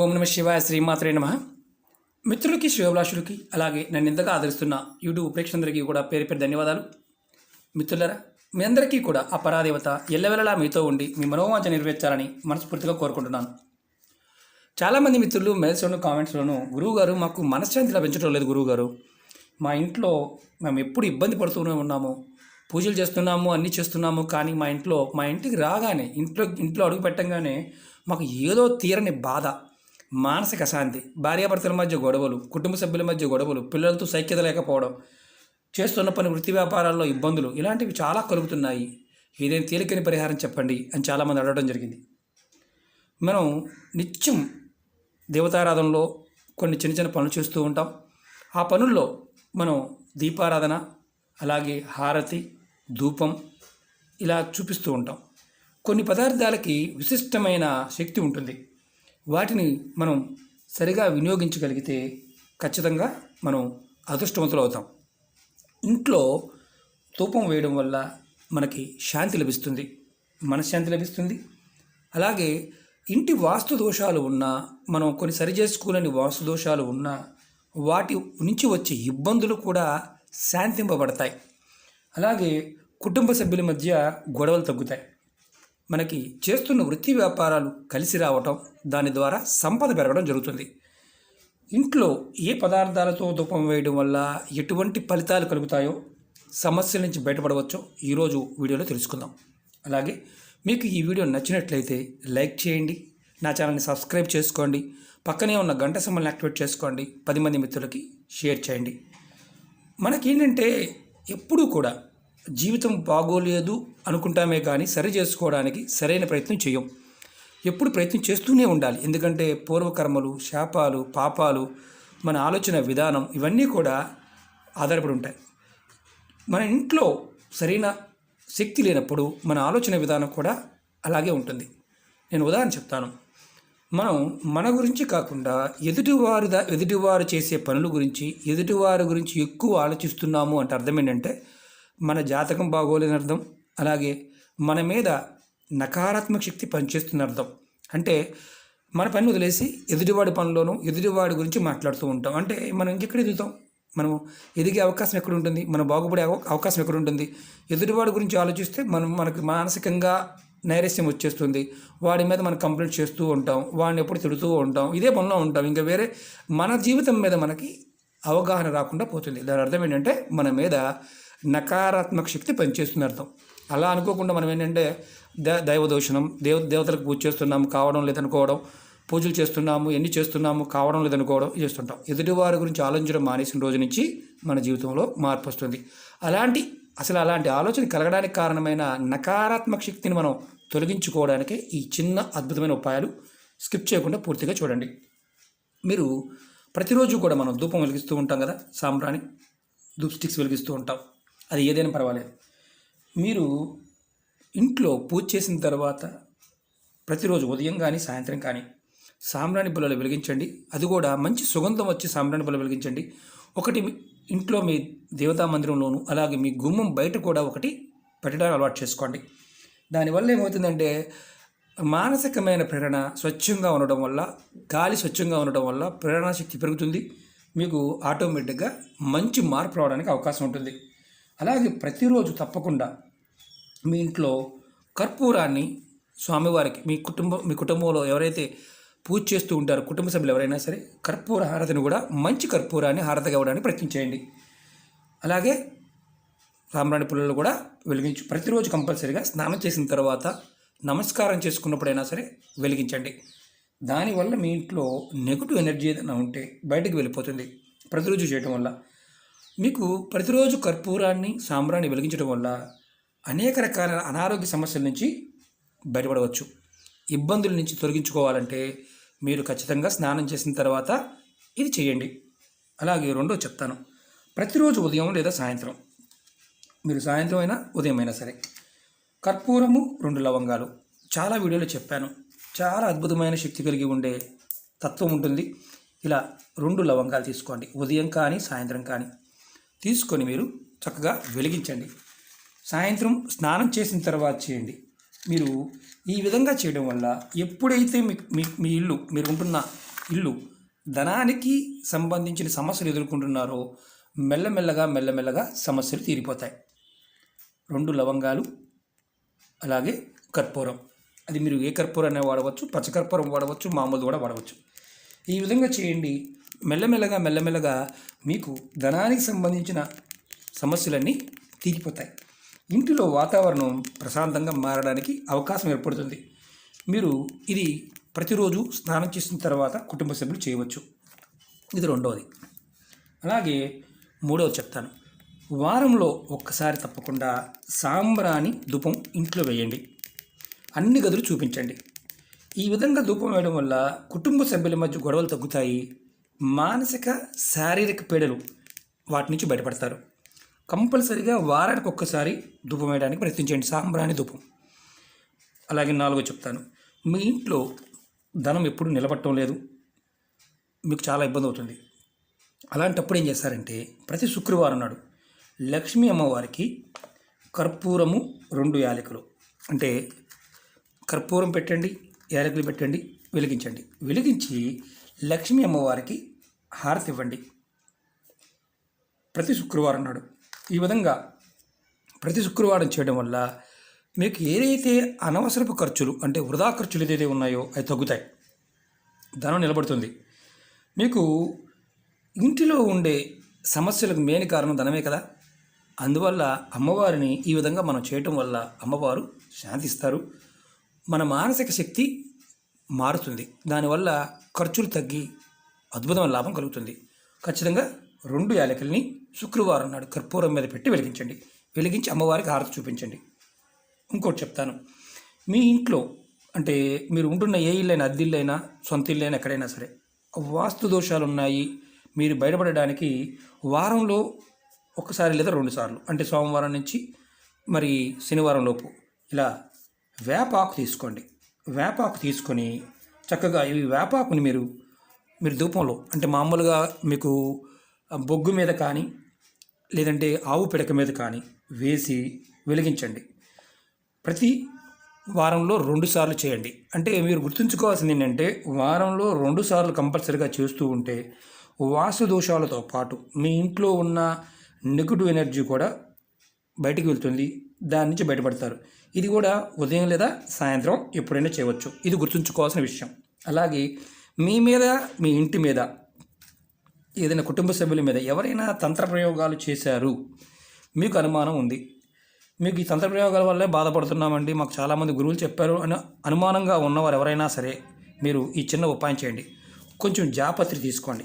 ఓం నమ శివాయ శ్రీమాత్రే నమ. మిత్రులకి శివభిలాషులకి అలాగే నన్ను ఇంతగా ఆదరిస్తున్న యూట్యూబ్ ప్రేక్షకులందరికీ కూడా పేరు పేరు ధన్యవాదాలు. మిత్రులరా మీ అందరికీ కూడా ఆ పరాదేవత ఎల్లవెల్లలా మీతో ఉండి మీ మనోవాంఛ నెరవేర్చాలని మనస్ఫూర్తిగా కోరుకుంటున్నాను. చాలామంది మిత్రులు మెయిల్స్లోను కామెంట్స్లోను గురువుగారు మాకు మనశ్శాంతి లభించడం లేదు గురువుగారు. మా ఇంట్లో మేము ఎప్పుడు ఇబ్బంది పడుతూనే ఉన్నాము. పూజలు చేస్తున్నాము అన్నీ చేస్తున్నాము కానీ మా ఇంట్లో మా ఇంటికి రాగానే ఇంట్లో ఇంట్లో అడుగు పెట్టంగానే మాకు ఏదో తీరని బాధ. మానసిక అశాంతి భార్యాభర్తల మధ్య గొడవలు కుటుంబ సభ్యుల మధ్య గొడవలు పిల్లలతో సైక్యత లేకపోవడం చేస్తున్న పని వృత్తి వ్యాపారాల్లో ఇబ్బందులు ఇలాంటివి చాలా కలుగుతున్నాయి. ఏదైనా తేలికని పరిహారం చెప్పండి అని చాలామంది అడగడం జరిగింది. మనం నిత్యం దేవతారాధనలో కొన్ని చిన్న చిన్న పనులు చేస్తూ ఉంటాం. ఆ పనుల్లో మనం దీపారాధన అలాగే హారతి ధూపం ఇలా చూపిస్తూ ఉంటాం. కొన్ని పదార్థాలకి విశిష్టమైన శక్తి ఉంటుంది. వాటిని మనం సరిగా వినియోగించగలిగితే ఖచ్చితంగా మనం అదృష్టవంతులు అవుతాం ఇంట్లో ధూపం వేయడం వల్ల మనకి శాంతి లభిస్తుంది మనశ్శాంతి లభిస్తుంది. అలాగే ఇంటి వాస్తు దోషాలు ఉన్నా మనం కొన్ని సరి చేసుకోలేని వాస్తు దోషాలు ఉన్నా వాటి నుంచి వచ్చే ఇబ్బందులు కూడా శాంతింపబడతాయి. అలాగే కుటుంబ సభ్యుల మధ్య గొడవలు తగ్గుతాయి. మనకి చేస్తున్న వృత్తి వ్యాపారాలు కలిసి రావటం దాని ద్వారా సంపద పెరగడం జరుగుతుంది. ఇంట్లో ఏ పదార్థాలతో ధూపం వేయడం వల్ల ఎటువంటి ఫలితాలు కలుగుతాయో సమస్యల నుంచి బయటపడవచ్చో ఈరోజు వీడియోలో తెలుసుకుందాం. అలాగే మీకు ఈ వీడియో నచ్చినట్లయితే లైక్ చేయండి నా ఛానల్ని సబ్స్క్రైబ్ చేసుకోండి పక్కనే ఉన్న గంట సమ్మల్ని యాక్టివేట్ చేసుకోండి పది మంది మిత్రులకి షేర్ చేయండి. మనకేంటంటే ఎప్పుడూ కూడా జీవితం బాగోలేదు అనుకుంటామే కానీ సరి చేసుకోవడానికి సరైన ప్రయత్నం చేయం. ఎప్పుడు ప్రయత్నం చేస్తూనే ఉండాలి. ఎందుకంటే పూర్వకర్మలు శాపాలు పాపాలు మన ఆలోచన విధానం ఇవన్నీ కూడా ఆధారపడి ఉంటాయి. మన ఇంట్లో సరైన శక్తి లేనప్పుడు మన ఆలోచన విధానం కూడా అలాగే ఉంటుంది. నేను ఉదాహరణ చెప్తాను. మనం మన గురించి కాకుండా ఎదుటివారు ఎదుటివారు చేసే పనుల గురించి ఎదుటివారి గురించి ఎక్కువ ఆలోచిస్తున్నాము అంటే అర్థం ఏంటంటే మన జాతకం బాగోలేని అర్థం. అలాగే మన మీద నకారాత్మక శక్తి పనిచేస్తున్న అర్థం. అంటే మన పని వదిలేసి ఎదుటివాడి పనిలోనూ ఎదుటివాడి గురించి మాట్లాడుతూ ఉంటాం. అంటే మనం ఇంకెక్కడ ఎదుగుతాం మనం ఎదిగే అవకాశం ఎక్కడ ఉంటుంది? మనం బాగుపడే అవకాశం ఎక్కడ ఉంటుంది? ఎదుటివాడి గురించి ఆలోచిస్తే మనం మనకు మానసికంగా నైరస్యం వచ్చేస్తుంది. వాడి మీద మనం కంప్లైంట్ చేస్తూ ఉంటాం. వాడిని ఎప్పుడు తిడుతూ ఉంటాం. ఇదే పనిలో ఉంటాం. ఇంకా వేరే మన జీవితం మీద మనకి అవగాహన రాకుండా పోతుంది. దాని అర్థం ఏంటంటే మన మీద నకారాత్మక శక్తి పనిచేస్తుంది అర్థం. అలా అనుకోకుండా మనం ఏంటంటే ద దైవ దూషణం దేవ దేవతలకు పూజ చేస్తున్నాము కావడం లేదనుకోవడం పూజలు చేస్తున్నాము ఎన్ని చేస్తున్నాము కావడం లేదనుకోవడం చేస్తుంటాం. ఎదుటివారి గురించి ఆలోచించడం మానేసిన రోజు నుంచి మన జీవితంలో మార్పు వస్తుంది. అలాంటి అసలు అలాంటి ఆలోచన కలగడానికి కారణమైన నకారాత్మక శక్తిని మనం తొలగించుకోవడానికి ఈ చిన్న అద్భుతమైన ఉపాయాలు స్కిప్ చేయకుండా పూర్తిగా చూడండి. మీరు ప్రతిరోజు కూడా మనం ధూపం వెలిగిస్తూ ఉంటాం కదా సాంబ్రాణి ధూప్ స్టిక్స్ వెలిగిస్తూ ఉంటాం. అది ఏదైనా పర్వాలేదు. మీరు ఇంట్లో పూజ చేసిన తర్వాత ప్రతిరోజు ఉదయం కానీ సాయంత్రం కానీ సాంబ్రాణి బుల్లలు వెలిగించండి. అది కూడా మంచి సుగంధం వచ్చి సాంబ్రాణి బుల్ల వెలిగించండి. ఒకటి ఇంట్లో మీ దేవతా మందిరంలోను అలాగే మీ గుమ్మం బయట కూడా ఒకటి పెట్టడానికి అలవాటు చేసుకోండి. దానివల్ల ఏమవుతుందంటే మానసికమైన ప్రేరణ స్వచ్ఛంగా ఉండడం వల్ల గాలి స్వచ్ఛంగా ఉండడం వల్ల ప్రేరణ శక్తి పెరుగుతుంది. మీకు ఆటోమేటిక్గా మంచి మార్పు రావడానికి అవకాశం ఉంటుంది. అలాగే ప్రతిరోజు తప్పకుండా మీ ఇంట్లో కర్పూరాన్ని స్వామివారికి మీ కుటుంబం మీ కుటుంబంలో ఎవరైతే పూజ చేస్తూ ఉంటారో కుటుంబ సభ్యులు ఎవరైనా సరే కర్పూర హారతిని కూడా మంచి కర్పూరాన్ని హారతిగా ఇవ్వడానికి ప్రయత్నం చేయండి. అలాగే రామరాణి పుల్లలు కూడా వెలిగించు ప్రతిరోజు కంపల్సరీగా స్నానం చేసిన తర్వాత నమస్కారం చేసుకున్నప్పుడైనా సరే వెలిగించండి. దానివల్ల మీ ఇంట్లో నెగిటివ్ ఎనర్జీ ఏదైనా ఉంటే బయటకు వెళ్ళిపోతుంది. ప్రతిరోజు చేయటం వల్ల మీకు ప్రతిరోజు కర్పూరాన్ని సాంబ్రాన్ని వెలిగించడం వల్ల అనేక రకాల అనారోగ్య సమస్యల నుంచి బయటపడవచ్చు. ఇబ్బందుల నుంచి తొలగించుకోవాలంటే మీరు ఖచ్చితంగా స్నానం చేసిన తర్వాత ఇది చేయండి. అలాగే రెండో చెప్తాను. ప్రతిరోజు ఉదయం లేదా సాయంత్రం. మీరు సాయంత్రం అయినా ఉదయం అయినా సరే. కర్పూరము రెండు లవంగాలు. చాలా వీడియోలో చెప్పాను. చాలా అద్భుతమైన శక్తి కలిగి ఉండే తత్వం ఉంటుంది. ఇలా రెండు లవంగాలు తీసుకోండి. ఉదయం కానీ సాయంత్రం కానీ. తీసుకొని మీరు చక్కగా వెలిగించండి. సాయంత్రం స్నానం చేసిన తర్వాత చేయండి. మీరు ఈ విధంగా చేయడం వల్ల ఎప్పుడైతే మీ మీ మీ ఇల్లు మీరు ఉంటున్న ఇల్లు ధనానికి సంబంధించిన సమస్యలు ఎదుర్కొంటున్నారో మెల్లమెల్లగా మెల్లమెల్లగా సమస్యలు తీరిపోతాయి. రెండు లవంగాలు అలాగే కర్పూరం. అది మీరు ఏ కర్పూరం అనే వాడవచ్చు పచ్చకర్పూరం వాడవచ్చు మామూలు కూడా వాడవచ్చు. ఈ విధంగా చేయండి. మెల్లమెల్లగా మెల్లమెల్లగా మీకు ధనానికి సంబంధించిన సమస్యలన్నీ తీరిపోతాయి. ఇంటిలో వాతావరణం ప్రశాంతంగా మారడానికి అవకాశం ఏర్పడుతుంది. మీరు ఇది ప్రతిరోజు స్నానం చేసిన తర్వాత కుటుంబ సభ్యులు చేయవచ్చు. ఇది రెండవది. అలాగే మూడవది చెప్తాను. వారంలో ఒక్కసారి తప్పకుండా సాంబ్రాణి ధూపం ఇంట్లో వేయండి. అన్ని గదులు చూపించండి. ఈ విధంగా ధూపం వేయడం వల్ల కుటుంబ సభ్యుల మధ్య గొడవలు తగ్గుతాయి. మానసిక శారీరక పీడలు వాటి నుంచి బయటపడతారు. కంపల్సరిగా వారానికి ఒక్కసారి ధూపం వేయడానికి ప్రయత్నించండి సాంబ్రాణి ధూపం. అలాగే నాలుగో చెప్తాను. మీ ఇంట్లో ధనం ఎప్పుడు నిలబట్టడం లేదు. మీకు చాలా ఇబ్బంది అవుతుంది. అలాంటప్పుడు ఏం చేస్తారంటే ప్రతి శుక్రవారం నాడు లక్ష్మీ అమ్మవారికి కర్పూరము రెండు యాలకులు. అంటే కర్పూరం పెట్టండి యాలకులు పెట్టండి వెలిగించండి. వెలిగించి లక్ష్మీ అమ్మవారికి హారతి ఇవ్వండి. ప్రతి శుక్రవారం నాడు ఈ విధంగా ప్రతి శుక్రవారం చేయడం వల్ల మీకు ఏదైతే అనవసరపు ఖర్చులు అంటే వృధా ఖర్చులు ఏదైతే ఉన్నాయో అవి తగ్గుతాయి. ధనం నిలబడుతుంది. మీకు ఇంటిలో ఉండే సమస్యలకు మెయిన్ కారణం ధనమే కదా. అందువల్ల అమ్మవారిని ఈ విధంగా మనం చేయటం వల్ల అమ్మవారు శాంతిస్తారు. మన మానసిక శక్తి మారుతుంది. దానివల్ల ఖర్చులు తగ్గి అద్భుతమైన లాభం కలుగుతుంది. ఖచ్చితంగా రెండు యాలకుల్ని శుక్రవారం నాడు కర్పూరం మీద పెట్టి వెలిగించండి. వెలిగించి అమ్మవారికి హారతి చూపించండి. ఇంకోటి చెప్తాను. మీ ఇంట్లో అంటే మీరు ఉంటున్న ఏ ఇల్లైనా అద్దిల్లైనా సొంత ఇల్లైనా ఎక్కడైనా సరే వాస్తు దోషాలు ఉన్నాయి. మీరు బయటపడడానికి వారంలో ఒకసారి లేదా రెండు సార్లు అంటే సోమవారం నుంచి మరి శనివారం లోపు ఇలా వేపాకు తీసుకోండి. వేపాకు తీసుకొని చక్కగా ఈ వేపాకుని మీరు మీరు ధూపంలో అంటే మామూలుగా మీకు బొగ్గు మీద కానీ లేదంటే ఆవు పిడక మీద కానీ వేసి వెలిగించండి. ప్రతి వారంలో రెండు సార్లు చేయండి. అంటే మీరు గుర్తుంచుకోవాల్సింది ఏంటంటే వారంలో రెండు సార్లు కంపల్సరీగా చేస్తూ ఉంటే వాస్తు దోషాలతో పాటు మీ ఇంట్లో ఉన్న నెగిటివ్ ఎనర్జీ కూడా బయటికి వెళ్తుంది. దాని నుంచి బయటపడతారు. ఇది కూడా ఉదయం లేదా సాయంత్రం ఎప్పుడైనా చేయవచ్చు. ఇది గుర్తుంచుకోవాల్సిన విషయం. అలాగే మీ మీద మీ ఇంటి మీద ఏదైనా కుటుంబ సభ్యుల మీద ఎవరైనా తంత్ర ప్రయోగాలు చేశారు మీకు అనుమానం ఉంది. మీకు ఈ తంత్ర ప్రయోగాల వల్లే బాధపడుతున్నామండి. మాకు చాలామంది గురువులు చెప్పారు అని అనుమానంగా ఉన్నవారు ఎవరైనా సరే మీరు ఈ చిన్న ఉపాయం చేయండి. కొంచెం జాపత్రి తీసుకోండి.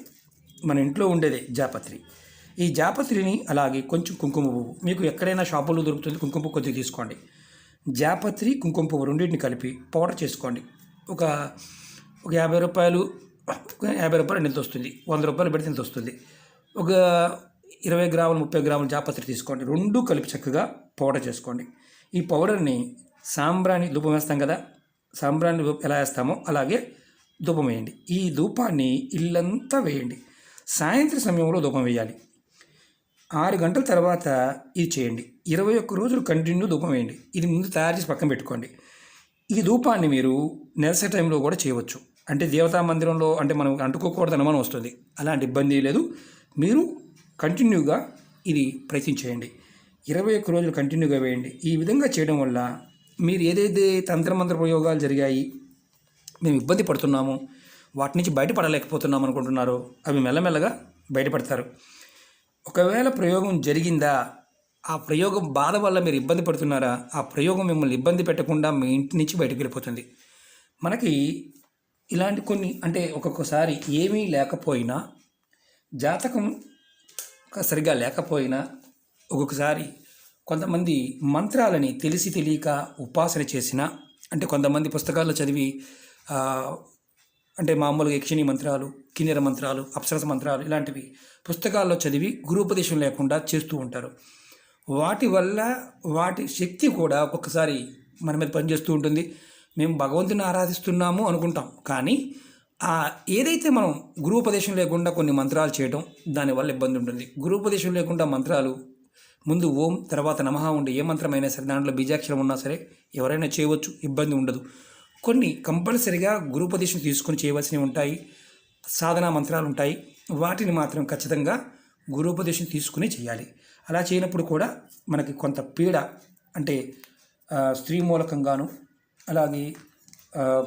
మన ఇంట్లో ఉండేదే జాపత్రి. ఈ జాపత్రిని అలాగే కొంచెం కుంకుమ పువ్వు మీకు ఎక్కడైనా షాపుల్లో దొరుకుతుంది కుంకుమ పువ్వు కొద్దిగా తీసుకోండి. జాపత్రి కుంకుమ పువ్వు రెండింటిని కలిపి పౌడర్ చేసుకోండి. ఒక ఒక యాభై రూపాయలు యాభై రూపాయలు ఎంత వస్తుంది వంద రూపాయలు పెడితే ఎంత వస్తుంది ఒక ఇరవై గ్రాములు ముప్పై గ్రాములు జాపత్రి తీసుకోండి. రెండు కలిపి చక్కగా పౌడర్ చేసుకోండి. ఈ పౌడర్ని సాంబ్రాణి ధూపం వేస్తాం కదా సాంబ్రాణి ఎలా వేస్తామో అలాగే ధూపం వేయండి. ఈ ధూపాన్ని ఇల్లంతా వేయండి. సాయంత్రం సమయంలో ధూపం వేయాలి. ఆరు గంటల తర్వాత ఇది చేయండి. ఇరవై ఒక్క రోజులు కంటిన్యూ ధూపం వేయండి. ఇది ముందు తయారు చేసి పక్కన పెట్టుకోండి. ఈ ధూపాన్ని మీరు నెలసే టైంలో కూడా చేయవచ్చు. అంటే దేవతా మందిరంలో అంటే మనం అంటుకోకూడదు అనుమానం వస్తుంది. అలాంటి ఇబ్బంది లేదు. మీరు కంటిన్యూగా ఇది ప్రయత్నం చేయండి ఇరవై ఒక్క రోజులు కంటిన్యూగా వేయండి. ఈ విధంగా చేయడం వల్ల మీరు ఏదైతే తంత్రమంత్ర ప్రయోగాలు జరిగాయి మేము ఇబ్బంది పడుతున్నాము వాటి నుంచి బయటపడలేకపోతున్నాం అనుకుంటున్నారో అవి మెల్లమెల్లగా బయటపడతారు. ఒకవేళ ప్రయోగం జరిగిందా ఆ ప్రయోగం బాధ వల్ల మీరు ఇబ్బంది పడుతున్నారా ఆ ప్రయోగం మిమ్మల్ని ఇబ్బంది పెట్టకుండా మీ ఇంటి నుంచి బయటకు వెళ్ళిపోతుంది. మనకి ఇలాంటి కొన్ని అంటే ఒక్కొక్కసారి ఏమీ లేకపోయినా జాతకం సరిగా లేకపోయినా ఒక్కొక్కసారి కొంతమంది మంత్రాలని తెలిసి తెలియక ఉపాసన చేసిన అంటే కొంతమంది పుస్తకాల్లో చదివి అంటే మామూలుగా యక్షిణి మంత్రాలు కిన్నెర మంత్రాలు అప్సరస మంత్రాలు ఇలాంటివి పుస్తకాల్లో చదివి గురుపదేశం లేకుండా చేస్తూ ఉంటారు. వాటి వల్ల వాటి శక్తి కూడా ఒక్కొక్కసారి మన మీద పనిచేస్తూ ఉంటుంది. మేము భగవంతుని ఆరాధిస్తున్నాము అనుకుంటాం. కానీ ఆ ఏదైతే మనం గురుపదేశం లేకుండా కొన్ని మంత్రాలు చేయడం దానివల్ల ఇబ్బంది ఉంటుంది. గురుపదేశం లేకుండా మంత్రాలు ముందు ఓం తర్వాత నమః ఉండే ఏ మంత్రమైనా సరే దాంట్లో బీజాక్షరం ఉన్నా సరే ఎవరైనా చేయవచ్చు ఇబ్బంది ఉండదు. కొన్ని కంపల్సరిగా గురుపదేశం తీసుకొని చేయవలసినవి ఉంటాయి. సాధనా మంత్రాలు ఉంటాయి. వాటిని మాత్రం ఖచ్చితంగా గురుపదేశం తీసుకుని చేయాలి. అలా చేయనప్పుడు కూడా మనకి కొంత పీడ అంటే స్త్రీ మూలకంగాను అలాగే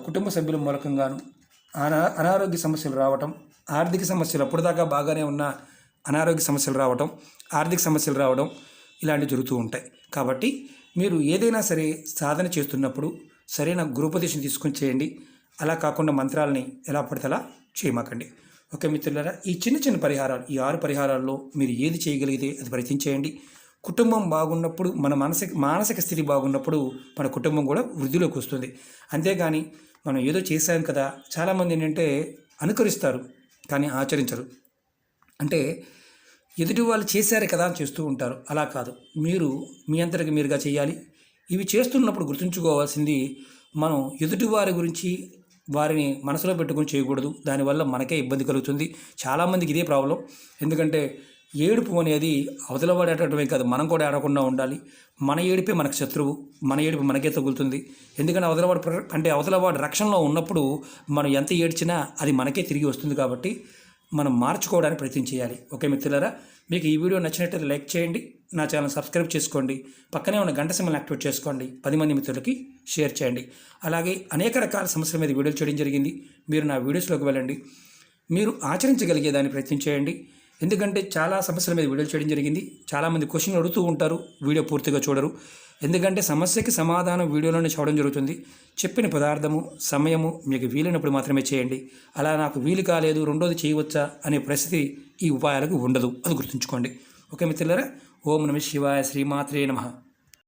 కుటుంబ సభ్యుల మూలకంగాను అనా అనారోగ్య సమస్యలు రావటం ఆర్థిక సమస్యలు అప్పటిదాకా బాగానే ఉన్న అనారోగ్య సమస్యలు రావటం ఆర్థిక సమస్యలు రావడం ఇలాంటివి జరుగుతూ ఉంటాయి. కాబట్టి మీరు ఏదైనా సరే సాధన చేస్తున్నప్పుడు సరైన గురుపదేశం తీసుకొని చేయండి. అలా కాకుండా మంత్రాలని ఎలా పడితేలా చేయమాకండి. ఓకే మిత్రులారా ఈ చిన్న చిన్న పరిహారాలు ఈ ఆరు పరిహారాల్లో మీరు ఏది చేయగలిగితే అది ప్రయత్నించేయండి కుటుంబం బాగున్నప్పుడు మన మానసిక మానసిక స్థితి బాగున్నప్పుడు మన కుటుంబం కూడా వృద్ధిలోకి వస్తుంది. అంతేగాని మనం ఏదో చేశాం కదా చాలామంది ఏంటంటే అనుకరిస్తారు కానీ ఆచరించరు. అంటే ఎదుటి వాళ్ళు చేశారు కదా అని చేస్తూ ఉంటారు. అలా కాదు. మీరు మీ అంతటికి మీరుగా చేయాలి. ఇవి చేస్తున్నప్పుడు గుర్తుంచుకోవాల్సింది మనం ఎదుటి వారి గురించి వారిని మనసులో పెట్టుకొని చేయకూడదు. దానివల్ల మనకే ఇబ్బంది కలుగుతుంది. చాలామందికి ఇదే ప్రాబ్లం. ఎందుకంటే ఏడుపు అనేది అవతల వాడు కాదు. మనం కూడా ఆడకుండా ఉండాలి. మన ఏడిపే మనకు శత్రువు. మన ఏడుపు మనకే తగులుతుంది. ఎందుకంటే అవతలవాడు అంటే అవతలవాడు రక్షణలో ఉన్నప్పుడు మనం ఎంత ఏడ్చినా అది మనకే తిరిగి వస్తుంది కాబట్టి మనం మార్చుకోవడానికి ప్రయత్నం చేయాలి. ఓకే మిత్రులారా? మీకు ఈ వీడియో నచ్చినట్లయితే లైక్ చేయండి. నా ఛానల్ సబ్స్క్రైబ్ చేసుకోండి. పక్కనే ఉన్న గంట సింబల్ యాక్టివేట్ చేసుకోండి. పది మంది మిత్రులకి షేర్ చేయండి. అలాగే అనేక రకాల సమస్యల మీద వీడియోలు చేయడం జరిగింది. మీరు నా వీడియోస్లోకి వెళ్ళండి. మీరు ఆచరించగలిగే దాన్ని ప్రయత్నం చేయండి. ఎందుకంటే చాలా సమస్యల మీద వీడియోలు చేయడం జరిగింది. చాలామంది క్వశ్చన్లు అడుగుతూ ఉంటారు. వీడియో పూర్తిగా చూడరు. ఎందుకంటే సమస్యకి సమాధానం వీడియోలోనే చూడడం జరుగుతుంది. చెప్పిన పదార్థము సమయము మీకు వీలైనప్పుడు మాత్రమే చేయండి. అలా నాకు వీలు కాలేదు రెండోది చేయవచ్చా అనే పరిస్థితి ఈ ఉపాయాలకు ఉండదు. అది గుర్తుంచుకోండి. ఓకే మిత్రులరా ఓం నమ శివాయ శ్రీమాత్రే నమః.